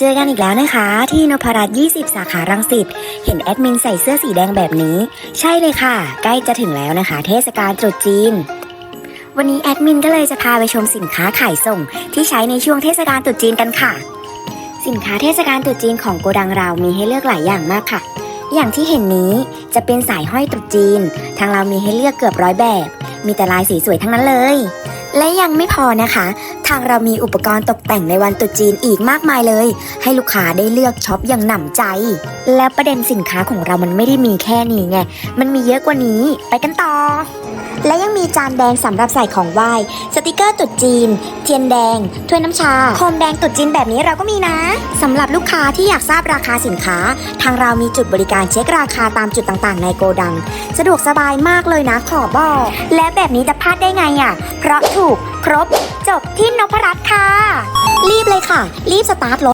เจอกันอีกแล้วนะคะ ที่นพรัตน์20 สาขารังสิต เห็นแอดมินใส่เสื้อสีแดงแบบนี้ ใช่เลยค่ะ ใกล้จะถึงแล้วนะคะ เทศกาลตรุษจีน วันนี้แอดมินก็เลยจะพาไปชมสินค้าขายส่ง ที่ใช้ในช่วงเทศกาลตรุษจีนกันค่ะ สินค้าเทศกาลตรุษจีนของโกดังเรามีให้เลือกหลายอย่างมากค่ะ อย่างที่เห็นนี้จะเป็นสายห้อยตรุษจีน ทางเรามีให้เลือกเกือบร้อยแบบ มีแต่ลายสีสวยทั้งนั้นเลย และยังไม่พอนะคะ ทางเรามีอุปกรณ์ตกแต่งในวันตรุษจีนอีกมากมายเลย ให้ลูกค้าได้เลือกช็อปอย่างหนำใจ แล้วประเด็นสินค้าของเรามันไม่ได้มีแค่นี้ไง มันมีเยอะกว่านี้ ไปกันต่อ และยังมีจานแดงสำหรับใส่ของไหว้สติก ตรุษจีนเทียนแดง ถ้วยน้ำชา โคมแดงตรุษจีนแบบนี้เราก็มีนะสำหรับลูกค้าที่อยากทราบราคาสินค้า ทางเรามีจุดบริการเช็คราคาตามจุดต่างๆ ในโกดัง สะดวกสบายมากเลยนะขอบอก และแบบนี้จะพลาดได้ไงอะ เพราะถูกครบ จบที่นพรัตน์ค่ะ รีบเลยค่ะ รีบสตาร์ทรถ